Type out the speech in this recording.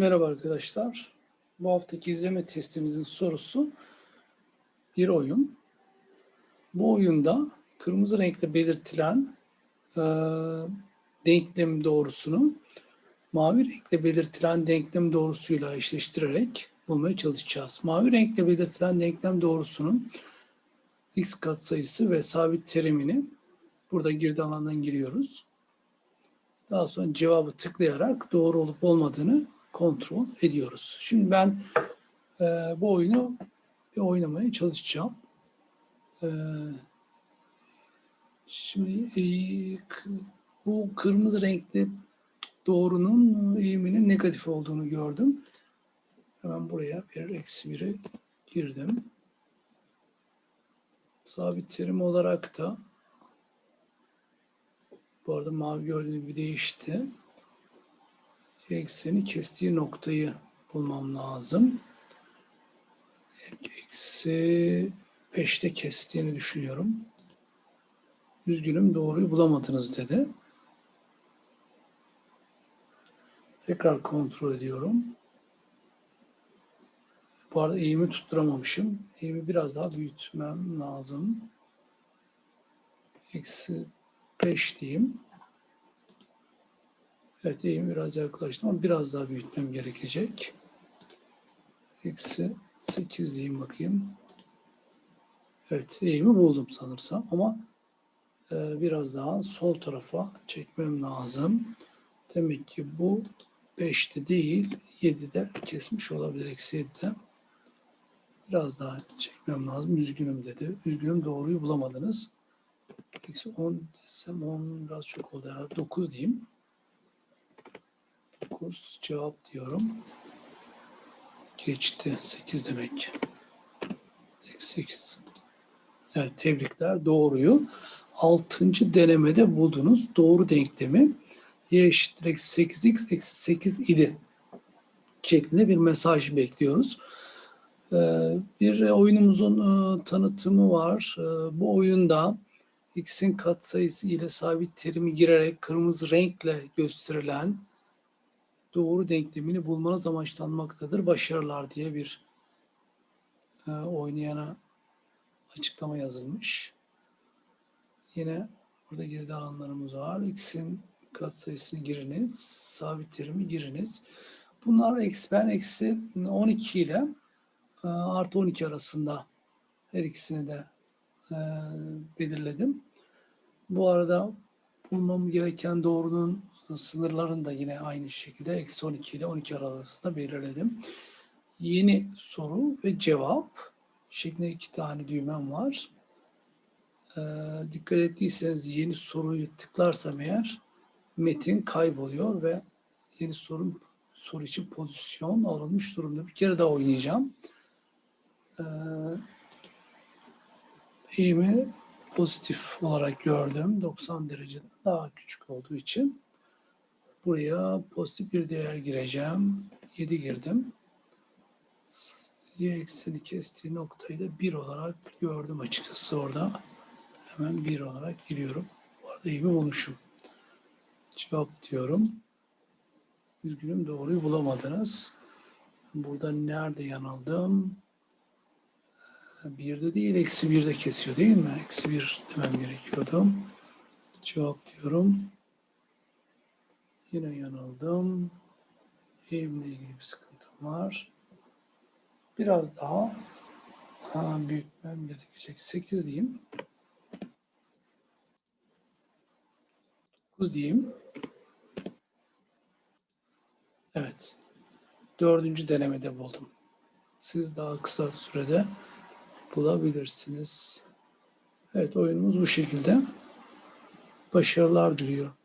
Merhaba arkadaşlar. Bu haftaki izleme testimizin sorusu bir oyun. Bu oyunda kırmızı renkle belirtilen e, denklem doğrusunu mavi renkle belirtilen denklem doğrusuyla eşleştirerek bulmaya çalışacağız. Mavi renkle belirtilen denklem doğrusunun x katsayısı ve sabit terimini burada girdi alandan giriyoruz. Daha sonra cevabı tıklayarak doğru olup olmadığını kontrol ediyoruz. Şimdi ben e, bu oyunu bir oynamaya çalışacağım. E, şimdi e, bu kırmızı renkli doğrunun eğiminin negatif olduğunu gördüm. Hemen buraya bir eksi biri girdim. Sabit terim olarak da bu arada mavi gördüğünüz gibi değişti ekseni kestiği noktayı bulmam lazım. Eksi 5'te kestiğini düşünüyorum. Üzgünüm doğruyu bulamadınız dedi. Tekrar kontrol ediyorum. Bu arada eğimi tutturamamışım. Eğimi biraz daha büyütmem lazım. Eksi 5 diyeyim. Evet eğim biraz yaklaştı ama biraz daha büyütmem gerekecek. Eksi 8 diyeyim bakayım. Evet eğimi buldum sanırsam ama e, biraz daha sol tarafa çekmem lazım. Demek ki bu 5'te değil 7'de kesmiş olabilir eksi 7'de. Biraz daha çekmem lazım. Üzgünüm dedi. Üzgünüm doğruyu bulamadınız. Eksi 10 desem 10 biraz çok oldu herhalde. 9 diyeyim. 9 cevap diyorum. Geçti. 8 demek. Eksi 8. Evet tebrikler. Doğruyu 6. denemede buldunuz. Doğru denklemi y eşittir eksi 8x eksi 8 idi. Şeklinde bir mesaj bekliyoruz. Ee, Bir oyunumuzun e, tanıtımı var. Ee, Bu oyunda x'in katsayısı ile sabit terimi girerek kırmızı renkle gösterilen doğru denklemini bulmanız amaçlanmaktadır. Başarılar diye bir e, oynayana açıklama yazılmış. Yine burada girdi alanlarımız var. X'in katsayısını giriniz. Sabit terimi giriniz. Bunlar eksi ben eksi 12 ile e, artı 12 arasında her ikisini de e, belirledim. Bu arada bulmam gereken doğrunun sınırlarını da yine aynı şekilde eksi 12 ile 12 arasında belirledim. Yeni soru ve cevap şeklinde iki tane düğmem var. Ee, dikkat ettiyseniz yeni soruyu tıklarsam eğer metin kayboluyor ve yeni sorun soru için pozisyon alınmış durumda. Bir kere daha oynayacağım. Ee, eğimi pozitif olarak gördüm. 90 dereceden daha küçük olduğu için. Buraya pozitif bir değer gireceğim. 7 girdim. Y ekseni kestiği noktayı da 1 olarak gördüm açıkçası orada. Hemen 1 olarak giriyorum. Bu arada eğimi bulmuşum. Cevap diyorum. Üzgünüm doğruyu bulamadınız. Burada nerede yanıldım? Birde değil, eksi birde kesiyor değil mi? Eksi bir demem gerekiyordu. Cevap diyorum. Yine yanıldım. Eğimle ilgili bir sıkıntım var. Biraz daha ha, büyütmem gerekecek. 8 diyeyim. 9 diyeyim. Evet. Dördüncü denemede buldum. Siz daha kısa sürede bulabilirsiniz. Evet oyunumuz bu şekilde. Başarılar diliyorum.